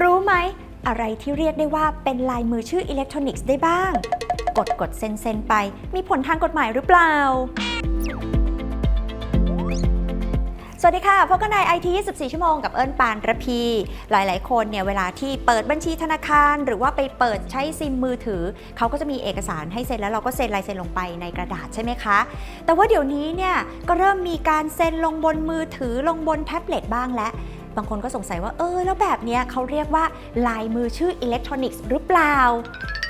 รู้ไหม อะไรที่เรียกได้ว่าเป็นลายมือชื่ออิเล็กทรอนิกส์ได้บ้าง กดกดเซ็นเซ็นไป มีผลทางกฎหมายหรือเปล่า สวัสดีค่ะพบกันใน IT 24 ชั่วโมงกับเอิญปานระพี หลาย ๆ คนเนี่ยเวลาที่เปิดบัญชีธนาคาร หรือว่าไปเปิดใช้ซิมมือถือ เขาก็จะมีเอกสารให้เซ็นแล้วเราก็เซ็นลายเซ็นลงไปในกระดาษใช่ไหมคะ แต่ว่าเดี๋ยวนี้เนี่ยก็เริ่มมีการเซ็นลงบนมือถือลงบนแท็บเล็ตบ้างแล้ว บางคนก็สงสัยว่าเออแล้วแบบนี้เขาเรียกว่าลายมือชื่ออิเล็กทรอนิกส์หรือเปล่า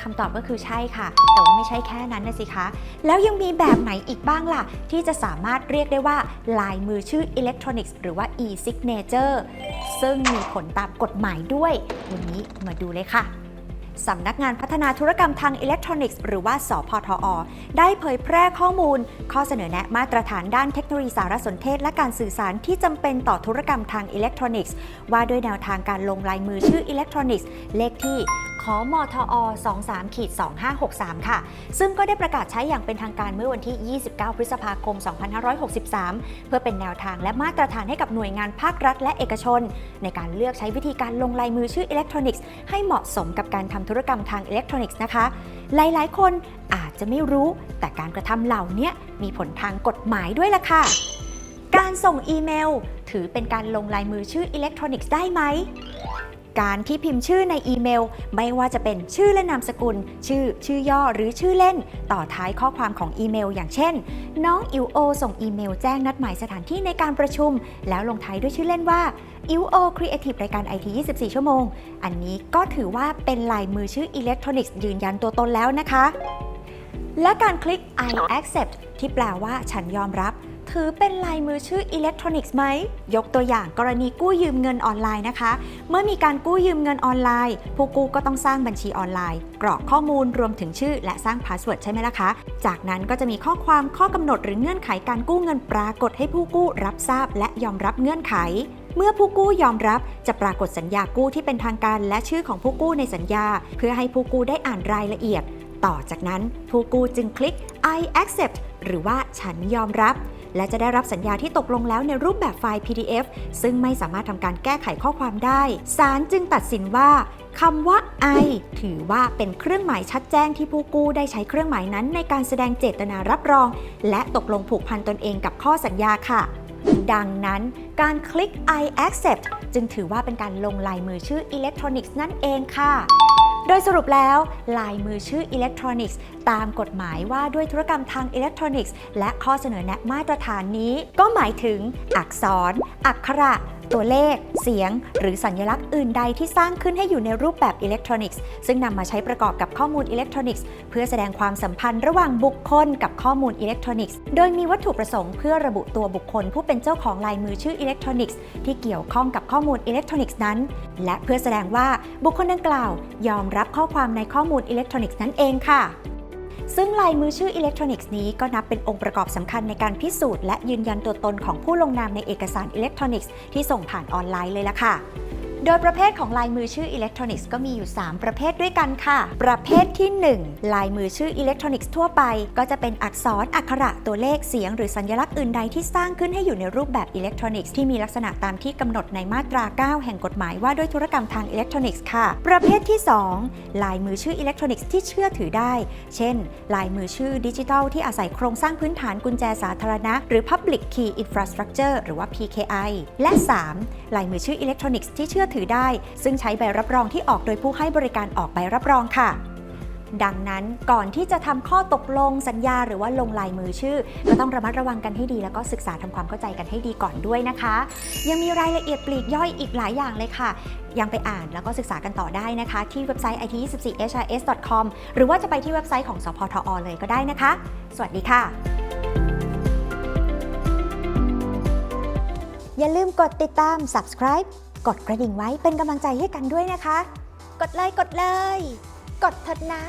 คำตอบก็คือใช่ค่ะ แต่ว่าไม่ใช่แค่นั้นนะสิคะ แล้วยังมีแบบไหนอีกบ้างล่ะ ที่จะสามารถเรียกได้ว่า ลายมือชื่ออิเล็กทรอนิกส์หรือว่า e-signature ซึ่งมีผลตามกฎหมายด้วย วันนี้มาดูเลยค่ะ สำนักงานพัฒนาธุรกรรมทางอิเล็กทรอนิกส์หรือว่า สพทอ ได้เผยแพร่ข้อมูล ข้อเสนอแนะมาตรฐานด้านเทคโนโลยีสารสนเทศและการสื่อสารที่จำเป็นต่อธุรกรรมทางอิเล็กทรอนิกส์ ว่าด้วยแนวทางการลงลายมือชื่ออิเล็กทรอนิกส์ เลขที่ ขอมทอ 23ขีด2563 ค่ะ ซึ่งก็ได้ประกาศใช้อย่างเป็นทางการเมื่อวันที่ 29 พฤษภาคม 2563 เพื่อเป็นแนวทางและมาตรฐานให้กับหน่วยงานภาครัฐและเอกชน ในการเลือกใช้วิธีการลงลายมือชื่ออิเล็กทรอนิกส์ให้เหมาะสมกับการทำธุรกรรมทางอิเล็กทรอนิกส์นะคะ หลาย ๆ คนอาจจะไม่รู้ แต่การกระทำเหล่านี้มีผลทางกฎหมายด้วยล่ะค่ะ การส่งอีเมล ถือเป็นการลงลายมือชื่ออิเล็กทรอนิกส์ได้ไหม การที่พิมพ์ชื่อในอีเมล ไม่ว่าจะเป็นชื่อและนามสกุล ชื่อ ชื่อย่อหรือชื่อเล่น ต่อท้ายข้อความของอีเมล อย่างเช่น น้องอิวโอส่งอีเมลแจ้งนัดหมายสถานที่ในการประชุม แล้วลงท้ายด้วยชื่อเล่นว่าอิวโอครีเอทีฟรายการ IT 24 ชั่วโมง อันนี้ก็ถือว่าเป็นลายมือชื่ออิเล็กทรอนิกส์ยืนยันตัวตนแล้วนะคะ และการคลิก I accept ที่แปลว่าฉันยอมรับ ถือเป็นลายมือชื่ออิเล็กทรอนิกส์ไหม ยกตัวอย่างกรณีกู้ยืมเงินออนไลน์นะคะ เมื่อมีการกู้ยืมเงินออนไลน์ ผู้กู้ก็ต้องสร้างบัญชีออนไลน์ กรอกข้อมูลรวมถึงชื่อ และสร้างพาสเวิร์ดใช่ไหมล่ะคะ จากนั้นก็จะมีข้อความข้อกำหนดหรือเงื่อนไขการกู้เงินปรากฏให้ผู้กู้รับทราบ และยอมรับเงื่อนไขเมื่อผู้กู้ยอมรับจะปรากฏสัญญากู้ที่เป็นทางการและชื่อของผู้กู้ในสัญญา เพื่อให้ผู้กู้ได้อ่านรายละเอียด ต่อจากนั้นผู้กู้จึงคลิก I accept หรือว่าฉันยอมรับ และจะได้รับสัญญาที่ตกลงแล้วในรูปแบบไฟล์ PDF ซึ่งไม่สามารถทำการแก้ไขข้อความได้ศาลจึงตัดสินว่าคำว่า I ถือว่าเป็นเครื่องหมายชัดแจ้งที่ผู้กู้ได้ใช้เครื่องหมายนั้นในการแสดงเจตนารับรอง และตกลงผูกพันตนเองกับข้อสัญญาค่ะ ดังนั้นการคลิก I accept จึงถือว่าเป็นการลงลายมือชื่ออิเล็กทรอนิกส์นั่นเองค่ะ โดยสรุปแล้วลายมือชื่ออิเล็กทรอนิกส์ ตามกฎหมายว่าด้วยธุรกรรมทางอิเล็กทรอนิกส์ และข้อเสนอแนะมาตรฐานนี้ ก็หมายถึงอักษร อักขระ ตัวเลข เสียง หรือสัญลักษณ์อื่นใดที่สร้างขึ้นให้อยู่ในรูปแบบอิเล็กทรอนิกส์ ซึ่งนำมาใช้ประกอบกับข้อมูลอิเล็กทรอนิกส์ เพื่อแสดงความสัมพันธ์ระหว่างบุคคลกับข้อมูลอิเล็กทรอนิกส์ โดยมีวัตถุประสงค์เพื่อระบุตัวบุคคล ผู้เป็นเจ้าของลายมือชื่ออิเล็กทรอนิกส์ที่เกี่ยวข้องกับข้อมูลอิเล็กทรอนิกส์นั้น และเพื่อแสดงว่าบุคคลดังกล่าว ยอมรับข้อความในข้อมูลอิเล็กทรอนิกส์นั่นเองค่ะ ซึ่งลายมือชื่ออิเล็กทรอนิกส์นี้ก็นับเป็นองค์ประกอบสำคัญในการพิสูจน์และยืนยันตัวตนของผู้ลงนามในเอกสารอิเล็กทรอนิกส์ที่ส่งผ่านออนไลน์เลยล่ะค่ะ โดยประเภทของลายมือชื่ออิเล็กทรอนิกส์ก็มีอยู่ 3 ประเภทด้วยกันค่ะ ประเภทที่ 1 ลายมือชื่ออิเล็กทรอนิกส์ทั่วไป ก็จะเป็นอักษรอักขระตัวเลขเสียง หรือสัญลักษณ์อื่นใดที่สร้างขึ้นให้อยู่ในรูปแบบอิเล็กทรอนิกส์ที่มีลักษณะตามที่กำหนดในมาตรา 9 แห่งกฎหมายว่าด้วยธุรกรรมทางอิเล็กทรอนิกส์ค่ะ ประเภทที่ 2 ลายมือชื่ออิเล็กทรอนิกส์ที่เชื่อถือได้ เช่น ลายมือชื่อดิจิทัลที่อาศัยโครงสร้างพื้นฐานกุญแจสาธารณะ หรือ Public Key Infrastructure หรือว่า PKI และ 3. ลายมือชื่ออิเล็กทรอนิกส์ที่เชื่อถือได้ ซึ่งใช้ใบรับรองที่ออกโดยผู้ให้บริการออกใบรับรองค่ะดังนั้นก่อนที่จะทำข้อตกลงสัญญาหรือว่าลงลายมือชื่อ ก็ต้องระมัดระวังกันให้ดี แล้วก็ศึกษาทำความเข้าใจกันให้ดีก่อนด้วยนะคะ ยังมีรายละเอียดปลีกย่อยอีกหลายอย่างเลยค่ะ ยังไปอ่านแล้วก็ศึกษากันต่อได้นะคะ ที่เว็บไซต์ it24hrs.com หรือว่าจะไปที่เว็บไซต์ของสพทอเลยก็ได้นะคะ สวัสดีค่ะอย่าลืมกดติดตาม subscribe กดกระดิ่งไว้เป็นกำลังใจให้กันด้วยนะคะ กดเลยกดเลย กดเถิดนะ